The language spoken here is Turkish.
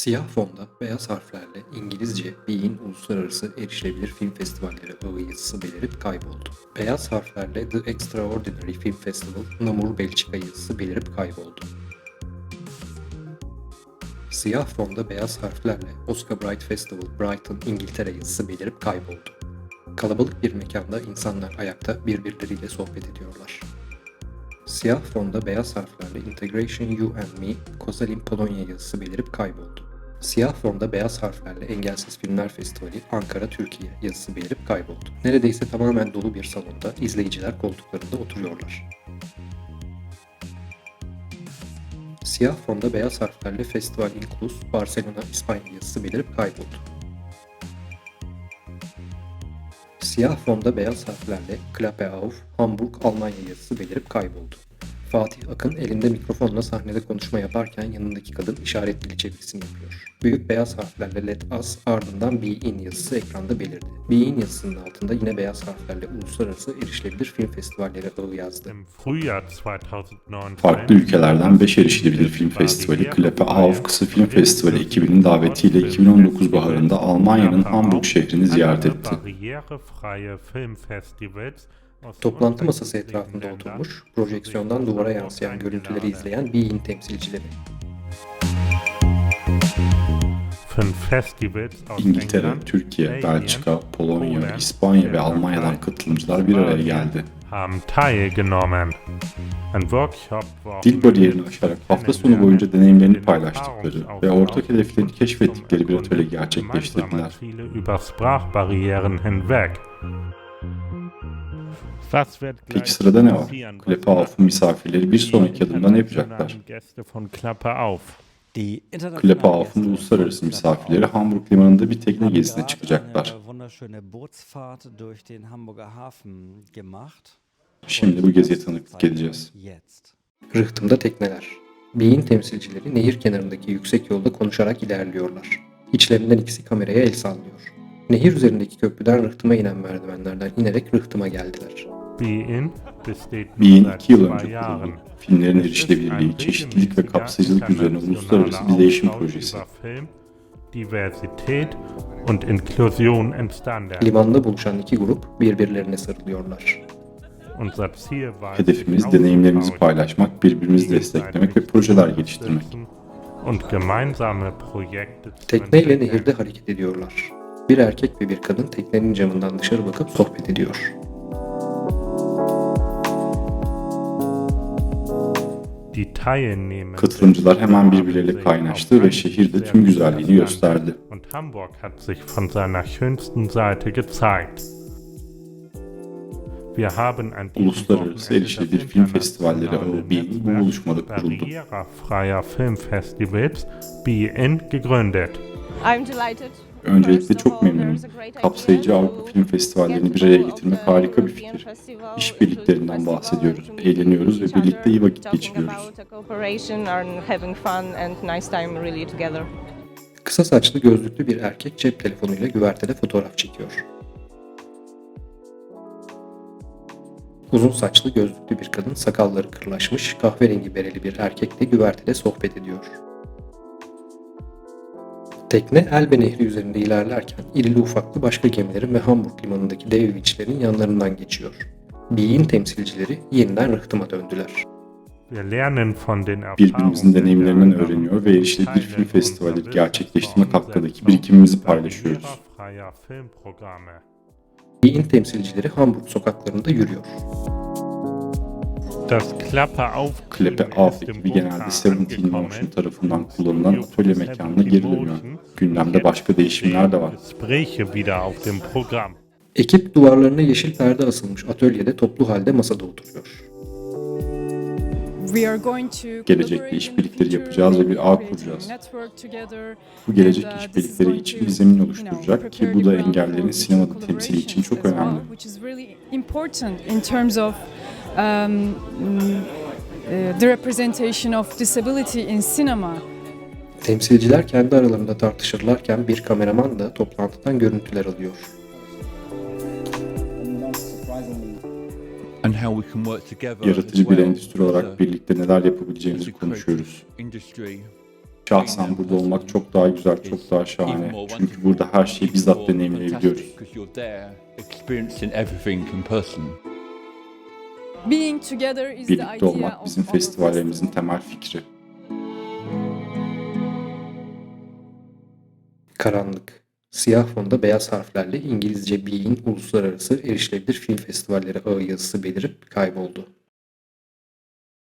Siyah fonda beyaz harflerle İngilizce Bein Uluslararası Erişilebilir Film Festivalleri ağı yazısı belirip kayboldu. Beyaz harflerle The Extraordinary Film Festival Namur Belçika yazısı belirip kayboldu. Siyah fonda beyaz harflerle Oscar Bright Festival Brighton İngiltere yazısı belirip kayboldu. Kalabalık bir mekanda insanlar ayakta birbirleriyle sohbet ediyorlar. Siyah fonda beyaz harflerle Integration You and Me, Kosalin Polonya yazısı belirip kayboldu. Siyah fonda beyaz harflerle Engelsiz Filmler Festivali Ankara Türkiye yazısı belirip kayboldu. Neredeyse tamamen dolu bir salonda izleyiciler koltuklarında oturuyorlar. Siyah fonda beyaz harflerle Festival Inclus Barcelona İspanya yazısı belirip kayboldu. Siyah fonda beyaz harflerle Klappe auf Hamburg Almanya yazısı belirip kayboldu. Fatih Akın elinde mikrofonla sahnede konuşma yaparken yanındaki kadın işaret dili çevirisini yapıyor. Büyük beyaz harflerle Let Us ardından Be In yazısı ekranda belirdi. Be In yazısının altında yine beyaz harflerle Uluslararası Erişilebilir Film Festivalleri ağı yazdı. Im Frühjahr 2009 Farklı ülkelerden 5 erişilebilir film festivali Klappe Auf Kısa Film Festivali ekibinin davetiyle 2019 baharında Almanya'nın Hamburg şehrini ziyaret etti. Toplantı masası etrafında oturmuş, projeksiyondan duvara yansıyan görüntüleri izleyen Be In temsilcileri. İngiltere, Türkiye, Belçika, Polonya, İspanya ve Almanya'dan katılımcılar bir araya geldi. Dil bariyerini aşarak hafta sonu boyunca deneyimlerini paylaştıkları ve ortak hedeflerini keşfettikleri bir atölye gerçekleştirdiler. Peki sırada ne var? Klappe Auf'un misafirleri bir sonraki adımda ne yapacaklar? Klappe Auf'un uluslararası misafirleri Hamburg limanında bir tekne gezisine çıkacaklar. Wunderschöne Bootsfahrt durch den Hamburger Hafen gemacht. Şimdi bu geziye tanıklık edeceğiz. Rıhtımda tekneler. Beyin temsilcileri nehir kenarındaki yüksek yolda konuşarak ilerliyorlar. İçlerinden ikisi kameraya el sallıyor. Nehir üzerindeki köprüden rıhtıma inen merdivenlerden inerek rıhtıma geldiler. Be-In 2 yıl önce kuruldu. Filmlerin erişilebilirliği, çeşitlilik ve kapsayıcılık üzerine uluslararası bir değişim projesi. Limanda buluşan iki grup birbirlerine sarılıyorlar. Hedefimiz deneyimlerimizi paylaşmak, birbirimizi desteklemek ve projeler geliştirmek. Tekneyle nehirde hareket ediyorlar. Bir erkek ve bir kadın teknenin camından dışarı bakıp sohbet ediyor. Katılımcılar hemen birbirleriyle kaynaştı ve şehirde tüm güzelliğini gösterdi. Und Hamburg hat sich von seiner schönsten Seite gezeigt. Wir haben an diesem Uluslararası erişilebilir film festivalleri BİN bu buluşmada kuruldu. I'm delighted. Öncelikle çok memnunum. Kapsayıcı Avrupa Film Festivallerini bir araya getirmek harika bir fikir. İşbirliklerinden bahsediyoruz, eğleniyoruz ve birlikte iyi vakit geçiriyoruz. Kısa saçlı gözlüklü bir erkek cep telefonuyla güvertede fotoğraf çekiyor. Uzun saçlı gözlüklü bir kadın sakalları kırlaşmış kahverengi bereli bir erkekle güvertede sohbet ediyor. Tekne Elbe Nehri üzerinde ilerlerken irili ufaklı başka gemilerin ve Hamburg limanındaki dev vinçlerin yanlarından geçiyor. Beyin temsilcileri yeniden rıhtıma döndüler. Wir lernen von den Birbirimizin deneyimlerinden öğreniyor ve film festivalleri unserer gerçekleştirmek Wissensformen hakkındaki sind birikimimizi paylaşıyoruz. Beyin temsilcileri Hamburg sokaklarında yürüyor. Das Klappe auf Klappe Auf ekibi genelde Seventeen Motion tarafından kullanılan atölye mekanına geri dönüyor. Gündemde başka değişimler de var. Ekip duvarlarına yeşil perde asılmış atölyede toplu halde masada oturuyor. Gelecekte işbirlikleri yapacağız ve bir ağ kuracağız. Bu gelecek işbirlikleri için bir zemin oluşturacak ki bu da engellerin sinemada temsili için çok önemli. in terms of uh, the representation of disability in cinema. Temsilciler kendi aralarında tartışırlarken bir kameraman da toplantıdan görüntüler alıyor. Yaratıcı bir endüstri olarak birlikte neler yapabileceğimizi konuşuyoruz. Şahsen burada olmak çok daha güzel, çok daha şahane. Çünkü burada her şeyi bizzat deneyimleyebiliyoruz. Birlikte olmak bizim festivallerimizin temel fikri. karanlık. Siyah fonda beyaz harflerle İngilizce Bein Uluslararası Erişilebilir Film Festivalleri ağı yazısı belirip kayboldu.